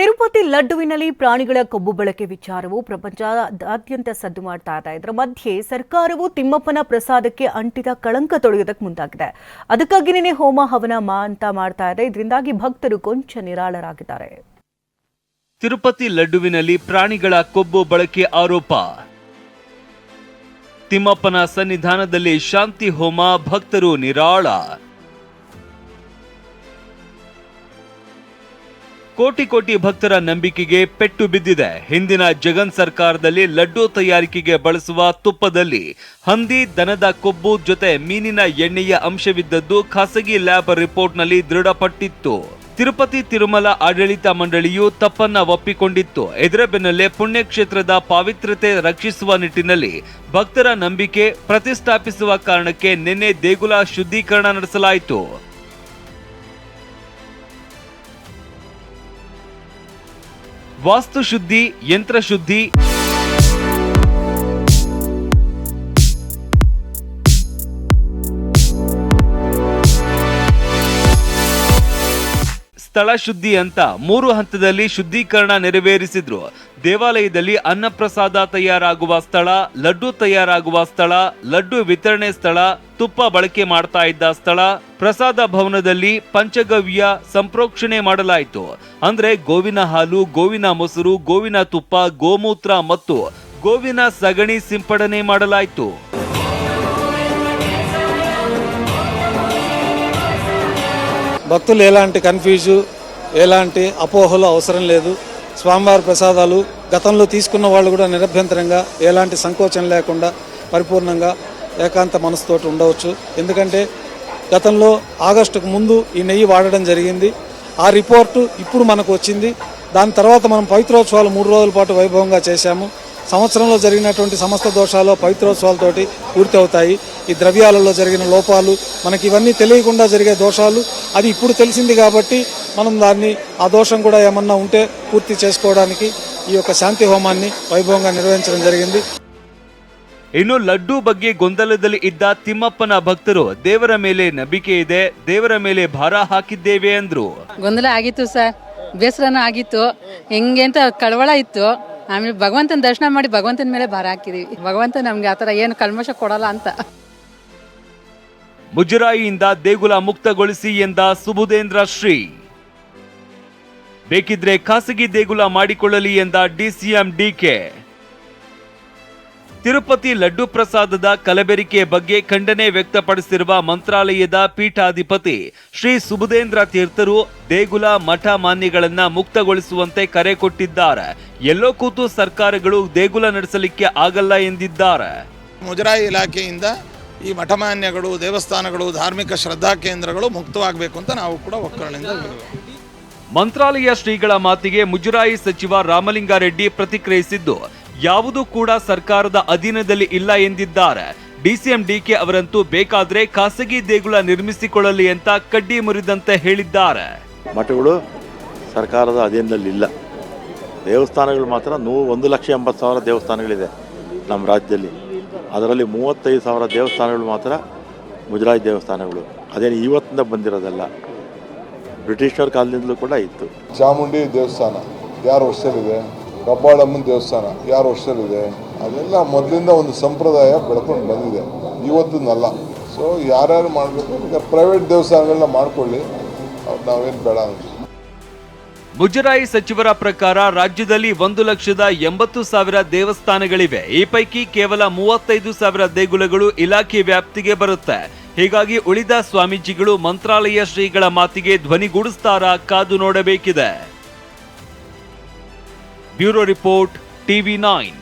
ತಿರುಪತಿ ಲಡ್ಡುವಿನಲ್ಲಿ ಪ್ರಾಣಿಗಳ ಕೊಬ್ಬು ಬಳಕೆ ವಿಚಾರವು ಪ್ರಪಂಚದಾದ್ಯಂತ ಸದ್ದು ಮಾಡ್ತಾ ಇದೆ. ಇದರ ಮಧ್ಯೆ ಸರ್ಕಾರವು ತಿಮ್ಮಪ್ಪನ ಪ್ರಸಾದಕ್ಕೆ ಅಂಟಿದ ಕಳಂಕ ತೊಳೆಯೋದಕ್ಕೆ ಮುಂದಾಗಿದೆ. ಅದಕ್ಕಾಗಿ ನಿನ್ನೆ ಹೋಮ ಹವನ ಮಾ ಅಂತ ಮಾಡ್ತಾ ಇದೆ. ಇದರಿಂದಾಗಿ ಭಕ್ತರು ಕೊಂಚ ನಿರಾಳರಾಗಿದ್ದಾರೆ. ತಿರುಪತಿ ಲಡ್ಡುವಿನಲ್ಲಿ ಪ್ರಾಣಿಗಳ ಕೊಬ್ಬು ಬಳಕೆ ಆರೋಪ. ತಿಮ್ಮಪ್ಪನ ಸನ್ನಿಧಾನದಲ್ಲಿ ಶಾಂತಿ ಹೋಮ ಭಕ್ತರು ನಿರಾಳ. ಕೋಟಿ ಕೋಟಿ ಭಕ್ತರ ನಂಬಿಕೆಗೆ ಪೆಟ್ಟು ಬಿದ್ದಿದೆ. ಹಿಂದಿನ ಜಗನ್ ಸರ್ಕಾರದಲ್ಲಿ ಲಡ್ಡು ತಯಾರಿಕೆಗೆ ಬಳಸುವ ತುಪ್ಪದಲ್ಲಿ ಹಂದಿ, ದನದ ಕೊಬ್ಬು ಜೊತೆ ಮೀನಿನ ಎಣ್ಣೆಯ ಅಂಶವಿದ್ದದ್ದು ಖಾಸಗಿ ಲ್ಯಾಬ್ ರಿಪೋರ್ಟ್ನಲ್ಲಿ ದೃಢಪಟ್ಟಿತ್ತು. ತಿರುಪತಿ ತಿರುಮಲ ಆಡಳಿತ ಮಂಡಳಿಯು ತಪ್ಪನ್ನ ಒಪ್ಪಿಕೊಂಡಿತ್ತು. ಇದರ ಬೆನ್ನಲ್ಲೇ ಪುಣ್ಯಕ್ಷೇತ್ರದ ಪಾವಿತ್ರ್ಯತೆ ರಕ್ಷಿಸುವ ನಿಟ್ಟಿನಲ್ಲಿ ಭಕ್ತರ ನಂಬಿಕೆ ಪ್ರತಿಷ್ಠಾಪಿಸುವ ಕಾರಣಕ್ಕೆ ನಿನ್ನೆ ದೇಗುಲ ಶುದ್ಧೀಕರಣ ನಡೆಸಲಾಯಿತು. ವಾಸ್ತುಶುದ್ಧಿ ಯಂತ್ರಶುದ್ಧಿ. ಸ್ಥಳ ಶುದ್ಧಿ ಅಂತ ಮೂರು ಹಂತದಲ್ಲಿ ಶುದ್ಧೀಕರಣ ನೆರವೇರಿಸಿದ್ರು. ದೇವಾಲಯದಲ್ಲಿ ಅನ್ನಪ್ರಸಾದ ತಯಾರಾಗುವ ಸ್ಥಳ, ಲಡ್ಡು ತಯಾರಾಗುವ ಸ್ಥಳ, ಲಡ್ಡು ವಿತರಣೆ ಸ್ಥಳ, ತುಪ್ಪ ಬಳಕೆ ಮಾಡ್ತಾ ಇದ್ದ ಸ್ಥಳ, ಪ್ರಸಾದ ಭವನದಲ್ಲಿ ಪಂಚಗವ್ಯ ಸಂಪ್ರೋಕ್ಷಣೆ ಮಾಡಲಾಯಿತು. ಅಂದ್ರೆ ಗೋವಿನ ಹಾಲು, ಗೋವಿನ ಮೊಸರು, ಗೋವಿನ ತುಪ್ಪ, ಗೋಮೂತ್ರ ಮತ್ತು ಗೋವಿನ ಸಗಣಿ ಸಿಂಪಡಣೆ ಮಾಡಲಾಯಿತು. భక్తులు ఎలాంటి కన్ఫ్యూజు ఎలాంటి అపోహలు అవసరం లేదు. స్వామివారి ప్రసాదాలు గతంలో తీసుకున్న వాళ్ళు కూడా నిరభ్యంతరంగా ఎలాంటి సంకోచం లేకుండా పరిపూర్ణంగా ఏకాంత మనసుతోటి ఉండవచ్చు. ఎందుకంటే గతంలో ఆగస్టుకు ముందు ఈ నెయ్యి వాడడం జరిగింది. ఆ రిపోర్టు ఇప్పుడు మనకు వచ్చింది. దాని తర్వాత మనం పవిత్రోత్సవాలు మూడు రోజుల పాటు వైభవంగా చేశాము. సంవత్సరంలో జరిగినటువంటి సమస్త దోషాలు పవిత్రోత్సవాలతోటి పూర్తి అవుతాయి ఈ ద్రవ్యాలలో జరిగిన లోపాలు మనకి ఇవన్నీ తెలియకుండా జరిగే దోషాలు అది ఇప్పుడు తెలిసింది కాబట్టి మనం దాన్ని ఆ దోషం కూడా ఏమన్నా ఉంటే పూర్తి చేసుకోవడానికి ఈ యొక్క శాంతి హోమాన్ని వైభవంగా నిర్వహించడం జరిగింది ಇನ್ನು ಲಡ್ಡು ಬಗ್ಗೆ ಗೊಂದಲದಲ್ಲಿ ಇದ್ದ ತಿಮ್ಮಪ್ಪನ ಭಕ್ತರು ದೇವರ ಮೇಲೆ ನಂಬಿಕೆ ಇದೆ ದೇವರ ಮೇಲೆ ಭಾರ ಹಾಕಿದ್ದೇವೆ ಅಂದ್ರು ಗೊಂದಲ ಆಗಿತ್ತು ಸರ್ ಬೇಸರನೂ ಆಗಿತ್ತು ಹೆಂಗೆ ಅಂತ ಕಳವಳ ಇತ್ತು ಆಮೇಲೆ ಭಗವಂತನ ದರ್ಶನ ಮಾಡಿ ಭಗವಂತನ ಮೇಲೆ ಭಾರ ಹಾಕಿದೀವಿ ಭಗವಂತ ನಮ್ಗೆ ಆ ಥರ ಏನು ಕಲ್ಮಶ ಕೊಡಲ್ಲ ಅಂತ ಮುಜರಾಯಿಯಿಂದ ದೇಗುಲ ಮುಕ್ತಗೊಳಿಸಿ ಎಂದ ಸುಬುಧೇಂದ್ರ ಶ್ರೀ. ಬೇಕಿದ್ರೆ ಖಾಸಗಿ ದೇಗುಲ ಮಾಡಿಕೊಳ್ಳಲಿ ಎಂದ ಡಿಸಿಎಂ ಡಿಕೆ. ತಿರುಪತಿ ಲಡ್ಡು ಪ್ರಸಾದದ ಕಲಬೆರಿಕೆ ಬಗ್ಗೆ ಖಂಡನೆ ವ್ಯಕ್ತಪಡಿಸಿರುವ ಮಂತ್ರಾಲಯದ ಪೀಠಾಧಿಪತಿ ಶ್ರೀ ಸುಬುಧೇಂದ್ರ ತೀರ್ಥರು ದೇಗುಲ ಮಠ ಮಾನ್ಯಗಳನ್ನ ಮುಕ್ತಗೊಳಿಸುವಂತೆ ಕರೆ ಕೊಟ್ಟಿದ್ದಾರೆ. ಎಲ್ಲೋ ಕೂತು ಸರ್ಕಾರಗಳು ದೇಗುಲ ನಡೆಸಲಿಕ್ಕೆ ಆಗಲ್ಲ ಎಂದಿದ್ದಾರೆ. ಮುಜರಾಯಿ ಇಲಾಖೆಯಿಂದ ಈ ಮಠಮಾನ್ಯಗಳು ದೇವಸ್ಥಾನಗಳು ಧಾರ್ಮಿಕ ಶ್ರದ್ಧಾ ಕೇಂದ್ರಗಳು ಮುಕ್ತವಾಗಬೇಕು ಅಂತ ನಾವು ಕೂಡ ಒಕ್ಕರಣೆಯಿಂದ ಮಂತ್ರಾಲಯ ಶ್ರೀಗಳ ಮಾತಿಗೆ ಮುಜರಾಯಿ ಸಚಿವ ರಾಮಲಿಂಗಾರೆಡ್ಡಿ ಪ್ರತಿಕ್ರಿಯಿಸಿದ್ದು ಯಾವುದೂ ಕೂಡ ಸರ್ಕಾರದ ಅಧೀನದಲ್ಲಿ ಇಲ್ಲ ಎಂದಿದ್ದಾರೆ. ಡಿಸಿಎಂ ಡಿಕೆ ಅವರಂತೂ ಬೇಕಾದ್ರೆ ಖಾಸಗಿ ದೇಗುಲ ನಿರ್ಮಿಸಿಕೊಳ್ಳಲಿ ಅಂತ ಕಡ್ಡಿ ಮುರಿದಂತೆ ಹೇಳಿದ್ದಾರೆ. ಮಠಗಳು ಸರ್ಕಾರದ ಅಧೀನದಲ್ಲಿಲ್ಲ ದೇವಸ್ಥಾನಗಳು ಮಾತ್ರ ನೂ ಒಂದು ಲಕ್ಷ ಎಂಬತ್ತು ಸಾವಿರ ದೇವಸ್ಥಾನಗಳಿದೆ ನಮ್ಮ ರಾಜ್ಯದಲ್ಲಿ. ಅದರಲ್ಲಿ ಮೂವತ್ತೈದು ಸಾವಿರ ದೇವಸ್ಥಾನಗಳು ಮಾತ್ರ ಮುಜರಾಯಿ ದೇವಸ್ಥಾನಗಳು. ಅದೇನು ಇವತ್ತಿಂದ ಬಂದಿರೋದಲ್ಲ. ಬ್ರಿಟಿಷರ ಕಾಲದಿಂದಲೂ ಕೂಡ ಇತ್ತು. ಚಾಮುಂಡಿ ದೇವಸ್ಥಾನ, ಯಾರು ವರ್ಷದಲ್ಲಿದೆ? ಕಬ್ಬಾಳಮ್ಮನ ದೇವಸ್ಥಾನ, ಯಾರು ವರ್ಷದಲ್ಲಿದೆ? ಅದೆಲ್ಲ ಮೊದಲಿಂದ ಒಂದು ಸಂಪ್ರದಾಯ ಬೆಳ್ಕೊಂಡು ಬಂದಿದೆ. ಇವತ್ತಿನಲ್ಲ. ಸೊ ಯಾರ್ಯಾರು ಮಾಡಬೇಕು, ಈಗ ಪ್ರೈವೇಟ್ ದೇವಸ್ಥಾನಗಳನ್ನ ಮಾಡಿಕೊಳ್ಳಿ. ನಾವೇನು ಬೇಡ ಅಂತೀವಿ ಮುಜರಾಯಿ ಸಚಿವರ ಪ್ರಕಾರ ರಾಜ್ಯದಲ್ಲಿ ಒಂದು ಲಕ್ಷದ ಎಂಬತ್ತು ಸಾವಿರ ದೇವಸ್ಥಾನಗಳಿವೆ. ಈ ಪೈಕಿ ಕೇವಲ ಮೂವತ್ತೈದು ಸಾವಿರ ದೇಗುಲಗಳು ಇಲಾಖೆ ವ್ಯಾಪ್ತಿಗೆ ಬರುತ್ತೆ. ಹೀಗಾಗಿ ಉಳಿದ ಸ್ವಾಮೀಜಿಗಳು ಮಂತ್ರಾಲಯ ಶ್ರೀಗಳ ಮಾತಿಗೆ ಧ್ವನಿಗೂಡಿಸ್ತಾರಾ ಕಾದು ನೋಡಬೇಕಿದೆ. Bureau report, TV nine.